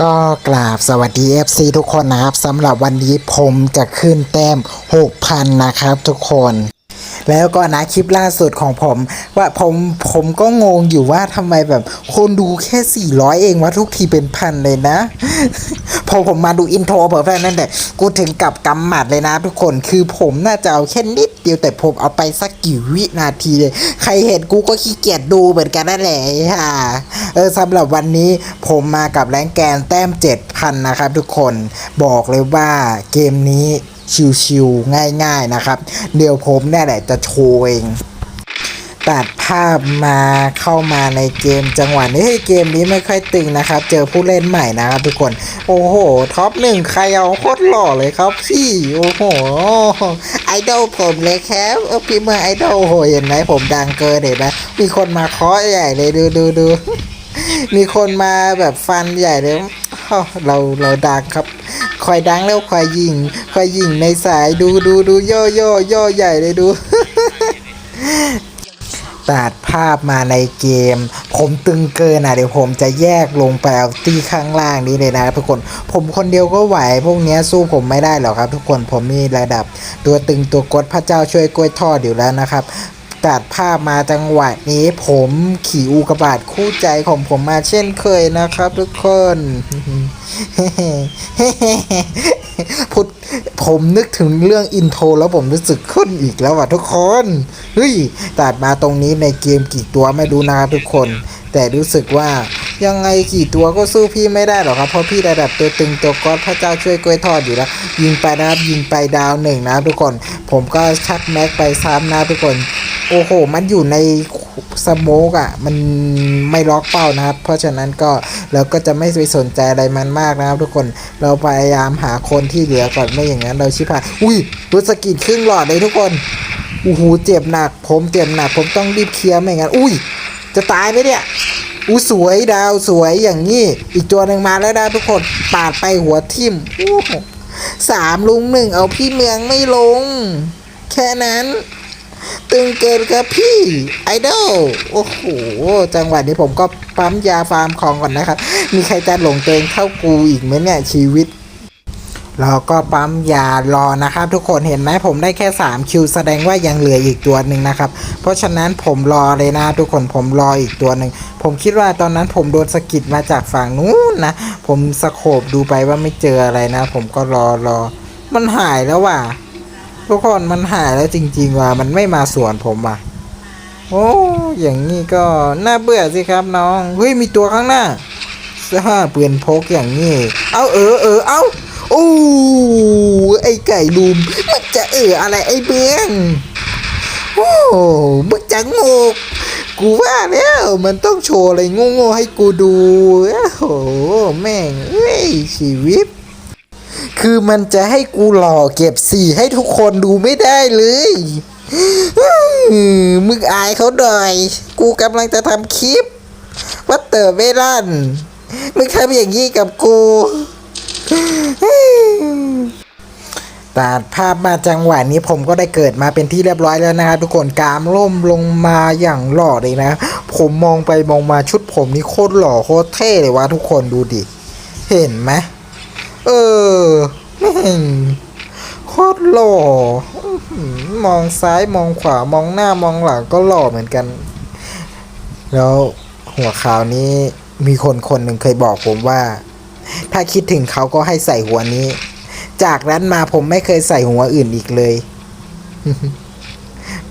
ก็กราบสวัสดี FC ทุกคนนะครับสำหรับวันนี้ผมจะขึ้นแต้ม 6,000 นะครับทุกคน แล้วก็นะคลิปล่าสุดของผม ว่าผมผมก็งงอยู่ว่าทำไมแบบ คนดูแค่ 400 เองว่าทุกทีเป็นพันเลยนะ พอผมมาดูอินโทรเผื่อนนั่นแหละกูถึงกับกำหมัดเลยนะทุกคนคือผมน่าจะเอาแค่นิดเดียวแต่ผมเอาไปสักกี่วินาทีเลย ใครเห็นกูก็ขี้เกียจดูเหมือนกันนั่นแหละค่ะเออสำหรับวันนี้ผมมากับแรงแกนแต้ม 7,000 นะครับทุกคนบอกเลยว่าเกมนี้ ชิวๆง่ายๆนะครับ เดี๋ยวผมเนี่ยแหละจะโชว์เองตัดภาพมาเข้ามาในเกมจังหวะนี้เกมนี้ไม่ค่อยตึงนะครับ เจอผู้เล่นใหม่นะครับทุกคน โอ้โห ท็อปหนึ่งใครเอาโคตรหล่อเลยครับพี่ โอ้โห ไอดอลผมเลยครับเออพี่เมื่อไอดอลโหเห็นไหมผมดังเกินเห็นไหมมีคนมาเคาะใหญ่เลยดูดูดูมีคนมาแบบฟันใหญ่เลย เราเราดังครับคอยดังแล้วคอยยิงคอยยิงในสายดูดูดูย่อย่อย่อใหญ่เลยดูตัดภาพมาในเกม ผมตึงเกินอะเดี๋ยวผมจะแยกลงไปเอาตีข้างล่างนี้เลยนะทุกคน ผมคนเดียวก็ไหว พวกนี้สู้ผมไม่ได้หรอกครับ ทุกคนผมมีระดับ ตัวตึงตัวกดพระเจ้าช่วยกล้วยทอดอยู่แล้วนะครับ ตัดภาพมาจังหวะนี้ผมขี่อุกบาตคู่ใจของผมมาเช่นเคยนะครับทุกคนพูดผมนึกถึงเรื่องอินโทรแล้วผมรู้สึกขึ้นอีกแล้วว่ะทุกคนเฮ้ยตัดมาตรงนี้ในเกมกี่ตัวไม่รู้นะครับทุกคน แต่รู้สึกว่ายังไงกี่ตัวก็สู้พี่ไม่ได้หรอกครับ เพราะพี่ระดับตัวตึงตัวก๊อตพระเจ้าช่วยกล้วยทอดอยู่แล้ว ยิงไปนะครับยิงไปดาวหนึ่งนะทุกคน ผมก็ชักแม็กไปซ้ำนะทุกคน โอ้โห มันอยู่ในสโมกอะ มันไม่ล็อกเป้านะครับ เพราะฉะนั้นก็เราก็จะไม่ไปสนใจอะไรมันมากนะครับ ทุกคน เราพยายามหาคนที่เหลือก่อนไม่อย่างนั้นเราชิบหายอุ้ยรู้สกิดครึ่งหลอดเลยทุกคนโอ้โหเจ็บหนัก ผมเจ็บหนัก ผมต้องรีบเคลียร์ไม่งั้น อุ้ย จะตายไหมเนี่ยอู้สวยดาวสวยอย่างนี้ อีกตัวหนึ่งมาแล้วนะทุกคน ปาดไปหัวทิ่มโอ้โหสามลุงหนึ่งเอาพี่เมืองไม่ลง แค่นั้น ตึงเกินครับพี่ไอดอลโอ้โห จังหวะนี้ผมก็ปั๊มยาฟาร์มของก่อนนะครับ มีใครจะหลงตัวเองเท่ากูอีกไหมเนี่ยชีวิตเราก็ปั๊มยารอนะครับ ทุกคนเห็นไหมผมได้แค่ 3 คิวแสดงว่ายังเหลืออีกตัวหนึ่งนะครับ เพราะฉะนั้นผมรอเลยนะทุกคนผมรออีกตัวหนึ่งผมคิดว่าตอนนั้นผมโดนสกิดมาจากฝั่งนู้นนะ ผมสโคบดูไปว่าไม่เจออะไรนะ ผมก็รอรอมันหายแล้วว่ะ ทุกคนมันหายแล้วจริง ๆ ว่ามันไม่มาสวนผมอะ โอ้อย่างนี้ก็น่าเบื่อสิครับน้อง เฮ้ยมีตัวข้างหน้าเสื้อปืนพกอย่างนี้ เอาเออเออเอาโอ้ไอไก่ลุมมันจะเอออะไรไอเบืองโอ้มึงจะงกกูว่าแล้วมันต้องโชว์อะไรโง่ๆให้กูดูโอ้โหแม่งเอ้ยชีวิต คือมันจะให้กูหล่อเก็บสีให้ทุกคนดูไม่ได้เลยมึงอายเขาหน่อย กูกำลังจะทำคลิป วัดเตอร์เวลันมึงทำอย่างนี้กับกูตัดภาพมาจังหวะนี้ผมก็ได้เกิดมาเป็นที่เรียบร้อยแล้วนะครับทุกคนกามล่มลงมาอย่างหล่อเลยนะ ผมมองไปมองมาชุดผมนี่โคตรหล่อโคตรเท่เลยวะทุกคนดูดิ เห็นไหม เออแม่งโคตรหล่อมองซ้ายมองขวามองหน้ามองหลังก็หล่อเหมือนกัน แล้วหัวข่าวนี้มีคนคนหนึ่งเคยบอกผมว่า ถ้าคิดถึงเขาก็ให้ใส่หัวนี้ จากนั้นมาผมไม่เคยใส่หัวอื่นอีกเลย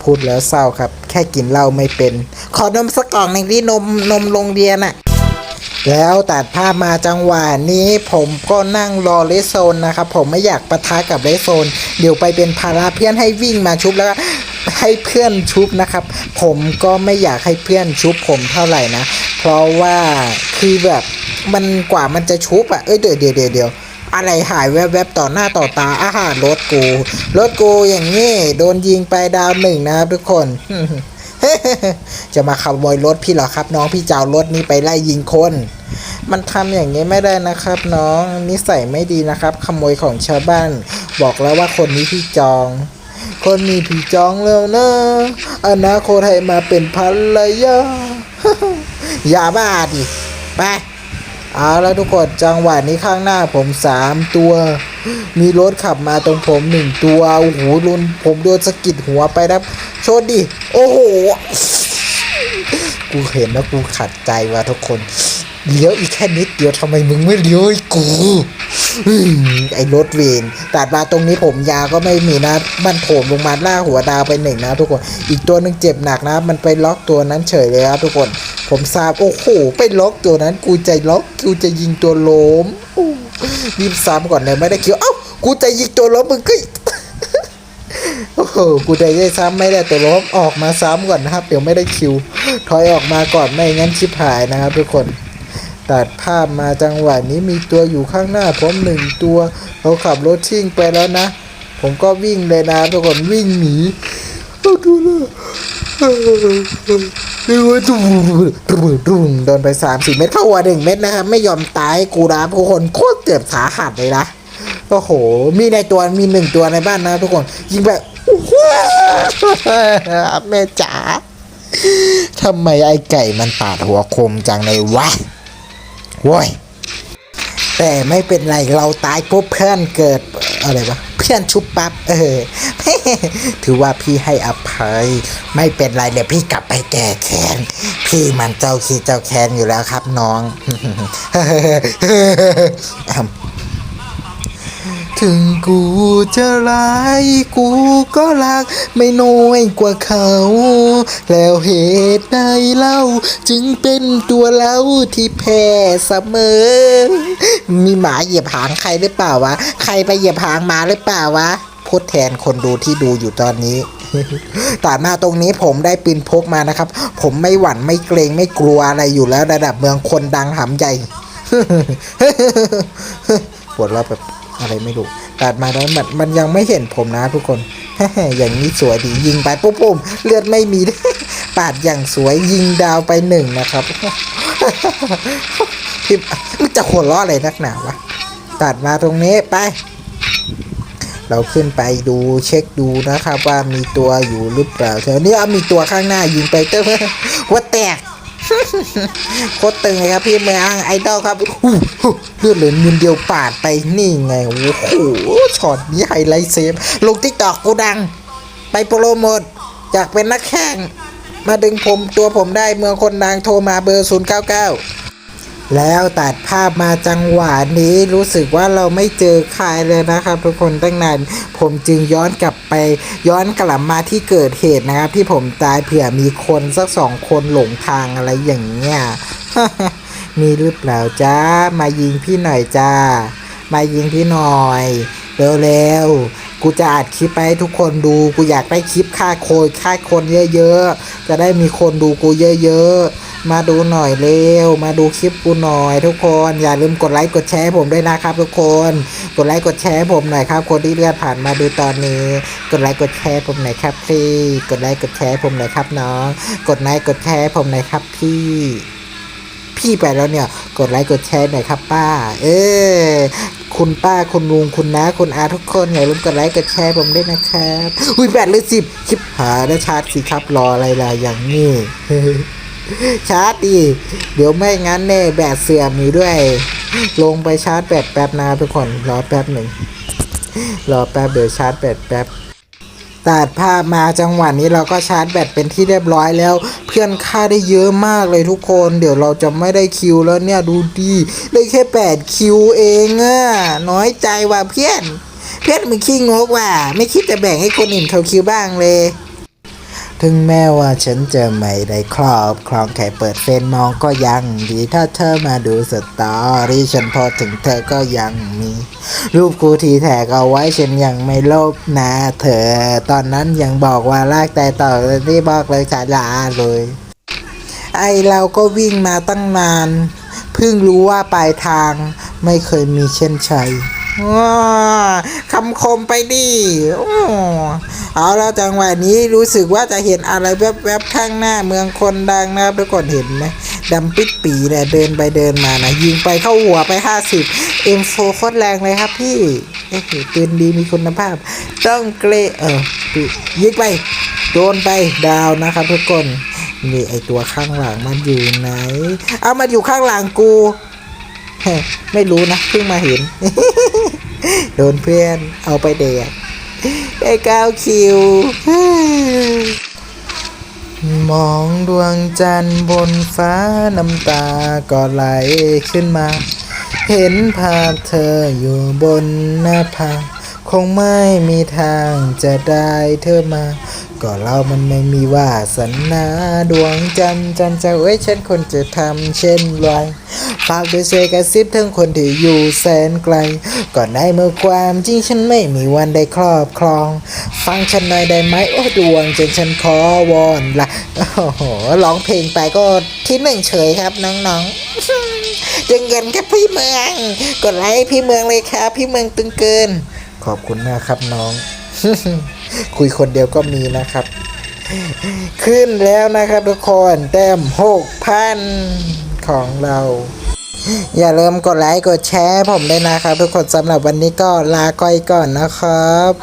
พูดแล้วเศร้าครับ แค่กินเหล้าไม่เป็น ขอนมสักกล่องหนึ่งที่นมนมโรงเรียนอะ แล้วตัดภาพมาจังหวะนี้ผมก็นั่งรอเลสโซนนะครับ ผมไม่อยากปะทะกับเลสโซน เดี๋ยวไปเป็นภาระเพื่อนให้วิ่งมาชุบแล้วก็ให้เพื่อนชุบนะครับ ผมก็ไม่อยากให้เพื่อนชุบผมเท่าไหร่นะ เพราะว่าคือแบบมันกว่ามันจะชุบอะเอ้ยเดี๋ยวเดี๋ยวเดี๋ยวเดี๋ยวอะไรหายแวบๆต่อหน้าต่อตาอาหารรถกูรถกูอย่างนี้โดนยิงไปดาวหนึ่งนะครับทุกคน จะมาขโมยรถพี่เหรอครับ น้องพี่จะเอารถนี้ไปไล่ยิงคน มันทำอย่างนี้ไม่ได้นะครับ น้องนิสัยไม่ดีนะครับ ขโมยของชาวบ้าน บอกแล้วว่าคนนี้พี่จอง คนนี้พี่จองแล้วนะอนาคตให้มาเป็นภรรยาอย่าบ้าดิไปเอาแล้วทุกคนจังหวะนี้ข้างหน้าผมสามตัว มีรถขับมาตรงผมหนึ่งตัวโอ้โหรุนผมโดนสะกิดหัวไปนะครับโชดดิ โอ้โห กูเห็นแล้วกูขัดใจว่ะทุกคนเลี้ยวอีกแค่นิดเดียวทำไมมึงไม่เลี้ยวให้กูไอ้รถเวนตัดมาตรงนี้ผมยาก็ไม่มีนะ มันโถมลงมาล่าหัวดาวไปหนึ่งนะทุกคน อีกตัวหนึ่งเจ็บหนักนะ มันไปล็อกตัวนั้นเฉยเลยครับทุกคน ผมทราบโอ้โห ไปล็อกตัวนั้น กูใจล็อก กูจะยิงตัวล้มอู้ รีบซ้ำก่อนเลยไม่ได้คิวเอ้ากูจะยิงตัวล้มมึงก็โอ้โหกูได้ได้ซ้ำไม่ได้ตัวล้มออกมาซ้ำก่อนนะครับ เดี๋ยวไม่ได้คิว ถอยออกมาก่อนไม่งั้นชิบหายนะครับ ทุกคนตัดภาพมาจังหวะนี้มีตัวอยู่ข้างหน้าผมหนึ่งตัวเขาขับรถชิ่งไปแล้วนะ ผมก็วิ่งเลยนะทุกคนวิ่งหนีเอาดูนะ ดูว่าตุ้มตุ้มตุ้มโดนไปสามสี่เม็ดเข้าหัวหนึ่งเม็ดนะครับ ไม่ยอมตายกูนะทุกคนโคตรเจ็บสาหัสเลยนะโอ้โห มีในตัวมีหนึ่งตัวในบ้านนะทุกคน ยิงแบบอ้โหแม่จ๋าทำไมไอ้ไก่มันปาดหัวคมจังเลยวะโว้ยแต่ไม่เป็นไรเราตายปุ๊บเพื่อนเกิดอะไรวะเพื่อนชุบปั๊บเออ ถือว่าพี่ให้อภัย ไม่เป็นไรเดี๋ยวพี่กลับไปแก้แค้น พี่มันเจ้าขี้เจ้าแค้นอยู่แล้วครับน้อง ถึงกูจะร้ายกูก็รักไม่น้อยกว่าเขา แล้วเหตุใดเล่า จึงเป็นตัวเราที่แพ้เสมอ มีหมาเหยียบหางใครหรือเปล่าวะ ใครไปเหยียบหางหมาหรือเปล่าวะ พูดแทนคนดูที่ดูอยู่ตอนนี้ตัดมาตรงนี้ผมได้ปืนพกมานะครับ ผมไม่หวั่นไม่เกรงไม่กลัวอะไรอยู่แล้วระดับเมืองคนดังหำใหญ่ปวดเราะแบบอะไรไม่รู้ตัดมาแล้วมันมันยังไม่เห็นผมนะทุกคน อย่างนี้สวยดียิงไปปุ๊บปุ๊บเลือดไม่มี ปาดอย่างสวยยิงดาวไปหนึ่งนะครับพี่มันจะหัวล้ออะไรนักหนาวะตัดมาตรงนี้ไป เราขึ้นไปดูเช็คดูนะครับว่ามีตัวอยู่หรือเปล่าแถวนี้เอามีตัวข้างหน้ายิงไปเต้หัวแตกโคตรตึงเลยครับพี่เมืองไอดอลครับอู้หูเลือดเหลือนิดเดียวปาดไปนี่ไงโอ้โหช็อตนี้ไฮไลท์เซฟลงทิกตอกกูดัง ไปโปรโมทจากเป็นนักแข่ง มาดึงผมตัวผมได้เมืองคนดังโทรมาเบอร์ 099 แล้วตัดภาพมาจังหวะนี้รู้สึกว่าเราไม่เจอใครเลยนะครับ ทุกคนตั้งนานผมจึงย้อนกลับไปย้อนกลับมาที่เกิดเหตุนะครับ ที่ผมตายเผื่อมีคนสักสองคนหลงทางอะไรอย่างเงี้ยมีหรือเปล่าจ้ามายิงพี่หน่อยจ้า มายิงพี่หน่อยเร็วๆ กูจะอัดคลิปไปให้ทุกคนดู กูอยากได้คลิปฆ่าโคนฆ่าคนเยอะๆ จะได้มีคนดูกูเยอะๆ มาดูหน่อยเร็ว มาดูคลิปกูหน่อยทุกคน อย่าลืมกดไลค์กดแชร์ผมด้วยนะครับ ทุกคน กดไลค์กดแชร์ผมหน่อยครับ คนที่เลื่อนผ่านมาดูตอนนี้ กดไลค์กดแชร์ผมหน่อยครับพี่ กดไลค์กดแชร์ผมหน่อยครับน้อง กดไลค์กดแชร์ผมหน่อยครับพี่ พี่ไปแล้วเนี่ย กดไลค์กดแชร์หน่อยครับป้า เออคุณป้าคุณลุงคุณน้าคุณอาทุกคนอย่าลืมกดไลค์กดแชร์ผมด้วยนะครับอุ้ยแบตเหลยสิบคลิปหาได้ชาร์จสิครับรออะไรล่ะอย่างนี้ชาร์จดิเดี๋ยวไม่งั้นแน่แบตเสื่อมอยู่ด้วย ลงไปชาร์จแบตแป๊บนะทุกคนรอแป๊บหนึ่งรอแป๊บเดี๋ยวชาร์จแบตแป๊บ ตัดภาพมาจังหวะนี้เราก็ชาร์จแบตเป็นที่เรียบร้อยแล้ว เพื่อนค่าได้เยอะมากเลยทุกคน เดี๋ยวเราจะไม่ได้คิวแล้วเนี่ยดูดีได้แค่ 8 คิวเองอะน้อยใจว่ะเพื่อน เพื่อนมึงขี้งกว่ะไม่คิดจะแบ่งให้คนอื่นเขาคิวบ้างเลย ถึงแม้ว่าฉันจะไม่ได้ครอบครองแค่เปิดเฟซมองก็ยังดีถ้าเธอมาดูสตอรี่ฉันพอถึงเธอก็ยังมี รูปกูทีแท็กเอาไว้ฉันยังไม่ลบนะเธอ ตอนนั้นยังบอกว่าลากแต่ต่อที่บอกเลยฉาลาเลย ไอเราก็วิ่งมาตั้งนาน เพิ่งรู้ว่าปลายทางไม่เคยมีเช่นชัย คำคมไปดิโอ้เอาแล้วจังหวะนี้รู้สึกว่าจะเห็นอะไรแวบๆข้างหน้าเมืองคนดังนะครับทุกคนเห็นไหมดำปิดปีเนี่ยเดินไปเดินมานะยิงไปเข้าหัวไป 50 M4 โฟคตรแรงเลยครับพี่เอ้ยปืนดีมีคุณภาพ ต้องเกรเออยิงไป โดนไปดาวนะครับทุกคนนี่ไอตัวข้างหลังมันอยู่ไหน เอามาอยู่ข้างหลังกู ไม่รู้นะเพิ่งมาเห็น โดนเพื่อนเอาไปเดกได้เก้าคิว มองดวงจันทร์บนฟ้าน้ำตาก็ไหลขึ้นมา เห็นภาพเธออยู่บนหน้าผาคงไม่มีทางจะได้เธอมา ก็เรามันไม่มีวาสนาดวงจันทร์จันทร์จะเอ้ยฉันคนจะทำเช่นไรฝากด้วยเซกระซิบถึงคนที่อยู่แสนไกล ก่อนในเมื่อความจริงฉันไม่มีวันได้ครอบครอง ฟังฉันหน่อยได้ไหมโอ้ดวงจันทร์ฉันขอวอนละโอ้โหร้องเพลงไปก็ที่หนึ่งเฉยครับน้องๆยังเงินกับพี่เมือง กดไลค์พี่เมืองเลยครับพี่เมืองตึงเกิน ขอบคุณมากครับน้อง คุยคนเดียวก็มีนะครับ ขึ้นแล้วนะครับทุกคนแต้มหกพันของเรา อย่าลืมกดไลค์กดแชร์ผมด้วยนะครับ ทุกคนสำหรับวันนี้ก็ลาก้อยก่อนนะครับ